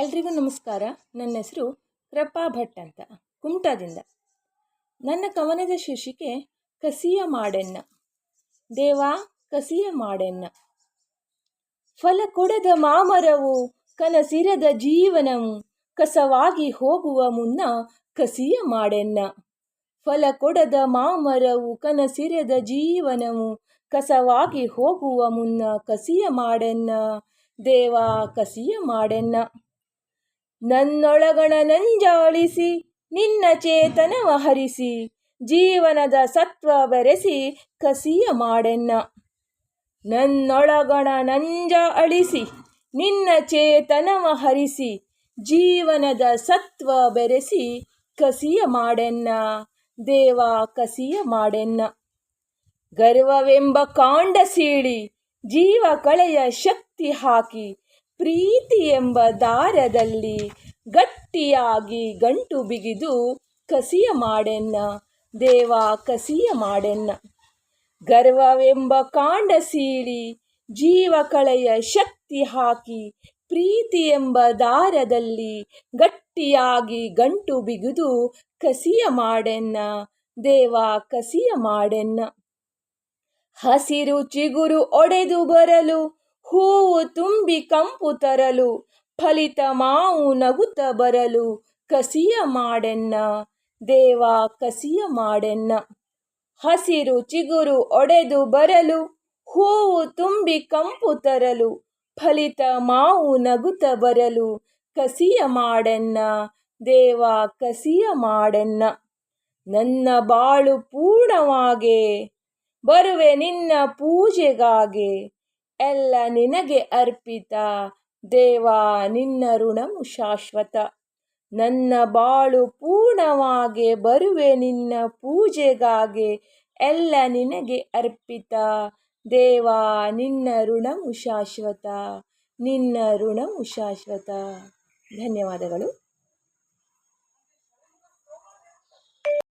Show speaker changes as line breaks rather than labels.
ಎಲ್ರಿಗೂ ನಮಸ್ಕಾರ. ನನ್ನ ಹೆಸರು ಕೃಪಾ ಭಟ್ ಅಂತ, ಕುಮಟಾದಿಂದ. ನನ್ನ ಕವನದ ಶೀರ್ಷಿಕೆ, ಕಸಿಯ ಮಾಡೆನ್ನ. ದೇವಾ, ಕಸಿಯ ಮಾಡೆನ್ನ. ಫಲ ಕೊಡದ ಮಾಮರವು, ಕನಸಿರದ ಜೀವನವು, ಕಸವಾಗಿ ಹೋಗುವ ಮುನ್ನ ಕಸಿಯ ಮಾಡೆನ್ನ. ಫಲ ಕೊಡದ ಮಾಮರವು, ಕನಸಿರದ ಜೀವನವು, ಕಸವಾಗಿ ಹೋಗುವ ಮುನ್ನ ಕಸಿಯ ಮಾಡೆನ್ನ. ದೇವಾ, ಕಸಿಯ ಮಾಡೆನ್ನ. ನನ್ನೊಳಗಣ ನಂಜಾಳಿಸಿ, ನಿನ್ನ ಚೇತನವ ಹರಿಸಿ ಜೀವನದ ಸತ್ವ ಬೆರೆಸಿ ಕಸಿಯ ಮಾಡೆನ್ನ. ನನ್ನೊಳಗಣ ನಂಜ ಅಳಿಸಿ ನಿನ್ನ ಚೇತನವ ಹರಿಸಿ ಜೀವನದ ಸತ್ವ ಬೆರೆಸಿ ಕಸಿಯ ಮಾಡೆನ್ನ. ದೇವ ಕಸಿಯ ಮಾಡೆನ್ನ. ಗರ್ವವೆಂಬ ಕಾಂಡ ಸೀಳಿ ಜೀವ ಕಳೆಯ ಶಕ್ತಿ ಹಾಕಿ ಪ್ರೀತಿ ಎಂಬ ದಾರದಲ್ಲಿ ಗಟ್ಟಿಯಾಗಿ ಗಂಟು ಬಿಗಿದು ಕಸಿಯ ಮಾಡೆನ್ನ, ದೇವ ಕಸಿಯ ಮಾಡೆನ್ನ. ಗರ್ವವೆಂಬ ಕಾಂಡ ಸೀಳಿ ಜೀವ ಕಳೆಯ ಶಕ್ತಿ ಹಾಕಿ ಪ್ರೀತಿ ಎಂಬ ದಾರದಲ್ಲಿ ಗಟ್ಟಿಯಾಗಿ ಗಂಟು ಬಿಗಿದು ಕಸಿಯ ಮಾಡೆನ್ನ, ದೇವ ಕಸಿಯ ಮಾಡೆನ್ನ. ಹಸಿರು ಚಿಗುರು ಒಡೆದು ಬರಲು ಹೂವು ತುಂಬಿ ಕಂಪು ತರಲು, ಫಲಿತ ಮಾವು ನಗುತ ಬರಲು, ಕಸಿಯ ಮಾಡೆನ್ನ, ದೇವ ಕಸಿಯ ಮಾಡೆನ್ನ. ಹಸಿರು ಚಿಗುರು ಒಡೆದು ಬರಲು, ಹೂವು ತುಂಬಿ ಕಂಪು ತರಲು, ಫಲಿತ ಮಾವು ನಗುತ ಬರಲು, ಕಸಿಯ ಮಾಡೆನ್ನ, ದೇವ ಕಸಿಯ ಮಾಡೆನ್ನ. ನನ್ನ ಬಾಳು ಪೂರ್ಣವಾಗೆ, ಬರುವೆ ನಿನ್ನ ಪೂಜೆಗಾಗೆ. ಎಲ್ಲ ನಿನಗೆ ಅರ್ಪಿತ. ದೇವಾ, ನಿನ್ನ ಋಣವು ಶಾಶ್ವತ. ನನ್ನ ಬಾಳು ಪೂರ್ಣವಾಗಿ ಬರುವೆ, ನಿನ್ನ ಪೂಜೆಗಾಗೆ ಎಲ್ಲ ನಿನಗೆ ಅರ್ಪಿತ. ದೇವಾ, ನಿನ್ನ ಋಣವು ಶಾಶ್ವತ. ನಿನ್ನ ಋಣವು ಶಾಶ್ವತ. ಧನ್ಯವಾದಗಳು.